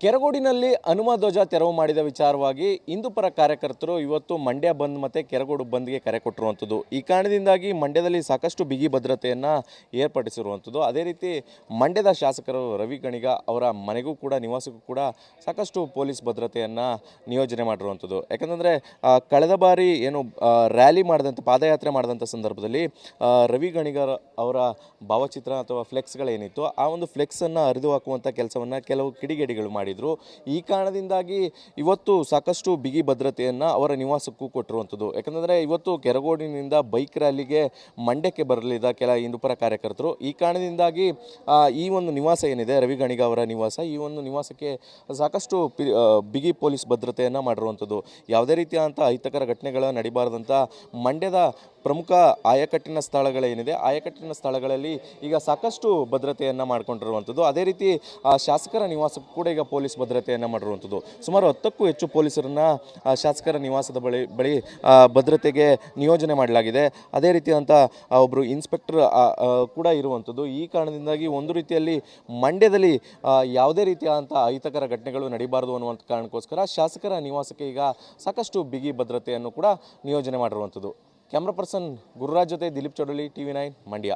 ಕೆರಗೋಡಿನಲ್ಲಿ ಹನುಮ ಧ್ವಜ ತೆರವು ಮಾಡಿದ ವಿಚಾರವಾಗಿ ಹಿಂದೂಪರ ಕಾರ್ಯಕರ್ತರು ಇವತ್ತು ಮಂಡ್ಯ ಬಂದ್ ಮತ್ತು ಕೆರಗೋಡು ಬಂದ್ಗೆ ಕರೆ ಕೊಟ್ಟಿರುವಂಥದ್ದು. ಈ ಕಾರಣದಿಂದಾಗಿ ಮಂಡ್ಯದಲ್ಲಿ ಸಾಕಷ್ಟು ಬಿಗಿ ಭದ್ರತೆಯನ್ನು ಏರ್ಪಡಿಸಿರುವಂಥದ್ದು. ಅದೇ ರೀತಿ ಮಂಡ್ಯದ ಶಾಸಕರು ರವಿ ಗಣಿಗ ಅವರ ಮನೆಗೂ ಕೂಡ, ನಿವಾಸಕ್ಕೂ ಕೂಡ ಸಾಕಷ್ಟು ಪೊಲೀಸ್ ಭದ್ರತೆಯನ್ನು ನಿಯೋಜನೆ ಮಾಡಿರುವಂಥದ್ದು. ಯಾಕಂತಂದರೆ ಕಳೆದ ಬಾರಿ ಏನು ರ್ಯಾಲಿ ಮಾಡಿದಂಥ ಪಾದಯಾತ್ರೆ ಮಾಡಿದಂಥ ಸಂದರ್ಭದಲ್ಲಿ ರವಿ ಗಣಿಗರ ಅವರ ಭಾವಚಿತ್ರ ಅಥವಾ ಫ್ಲೆಕ್ಸ್ಗಳೇನಿತ್ತು ಆ ಒಂದು ಫ್ಲೆಕ್ಸನ್ನು ಹರಿದು ಹಾಕುವಂಥ ಕೆಲಸವನ್ನು ಕೆಲವು ಕಿಡಿಗೇಡಿಗಳು ಮಾಡಿದರು. ಈ ಕಾರಣದಿಂದಾಗಿ ಇವತ್ತು ಸಾಕಷ್ಟು ಬಿಗಿ ಭದ್ರತೆಯನ್ನು ಅವರ ನಿವಾಸಕ್ಕೂ ಕೊಟ್ಟಿರುವಂಥದ್ದು. ಯಾಕಂದರೆ ಇವತ್ತು ಕೆರಗೋಡಿನಿಂದ ಬೈಕ್ ರ್ಯಾಲಿಗೆ ಮಂಡ್ಯಕ್ಕೆ ಬರಲಿದ್ದ ಕೆಲ ಹಿಂದೂಪರ ಕಾರ್ಯಕರ್ತರು. ಈ ಕಾರಣದಿಂದಾಗಿ ಈ ಒಂದು ನಿವಾಸ ಏನಿದೆ ರವಿ ಗಣಿಗ ಅವರ ನಿವಾಸ, ಈ ಒಂದು ನಿವಾಸಕ್ಕೆ ಸಾಕಷ್ಟು ಬಿಗಿ ಪೊಲೀಸ್ ಭದ್ರತೆಯನ್ನು ಮಾಡಿರುವಂಥದ್ದು. ಯಾವುದೇ ರೀತಿಯಾದಂಥ ಅಹಿತಕರ ಘಟನೆಗಳು ನಡಿಬಾರದಂಥ ಮಂಡ್ಯದ ಪ್ರಮುಖ ಆಯಕಟ್ಟಿನ ಸ್ಥಳಗಳೇನಿದೆ, ಆಯಕಟ್ಟಿನ ಸ್ಥಳಗಳಲ್ಲಿ ಈಗ ಸಾಕಷ್ಟು ಭದ್ರತೆಯನ್ನು ಮಾಡಿಕೊಂಡಿರುವಂಥದ್ದು. ಅದೇ ರೀತಿ ಶಾಸಕರ ನಿವಾಸಕ್ಕೂ ಕೂಡ ಈಗ ಪೊಲೀಸ್ ಭದ್ರತೆಯನ್ನು ಮಾಡಿರುವಂಥದ್ದು. ಸುಮಾರು ಹತ್ತಕ್ಕೂ ಹೆಚ್ಚು ಪೊಲೀಸರನ್ನ ಶಾಸಕರ ನಿವಾಸದ ಬಳಿ ಬಳಿ ಭದ್ರತೆಗೆ ನಿಯೋಜನೆ ಮಾಡಲಾಗಿದೆ. ಅದೇ ರೀತಿಯಾದಂಥ ಒಬ್ಬರು ಇನ್ಸ್ಪೆಕ್ಟರ್ ಕೂಡ ಇರುವಂಥದ್ದು. ಈ ಕಾರಣದಿಂದಾಗಿ ಒಂದು ರೀತಿಯಲ್ಲಿ ಮಂಡ್ಯದಲ್ಲಿ ಯಾವುದೇ ರೀತಿಯಾದಂಥ ಅಹಿತಕರ ಘಟನೆಗಳು ನಡೀಬಾರದು ಅನ್ನುವಂಥ ಕಾರಣಕ್ಕೋಸ್ಕರ ಶಾಸಕರ ನಿವಾಸಕ್ಕೆ ಈಗ ಸಾಕಷ್ಟು ಬಿಗಿ ಭದ್ರತೆಯನ್ನು ಕೂಡ ನಿಯೋಜನೆ ಮಾಡಿರುವಂಥದ್ದು. ಕ್ಯಾಮ್ರಾ ಪರ್ಸನ್ ಗುರುರಾಜ್ ಜೊತೆ Dileep Chowdahalli T V nine, Mandya.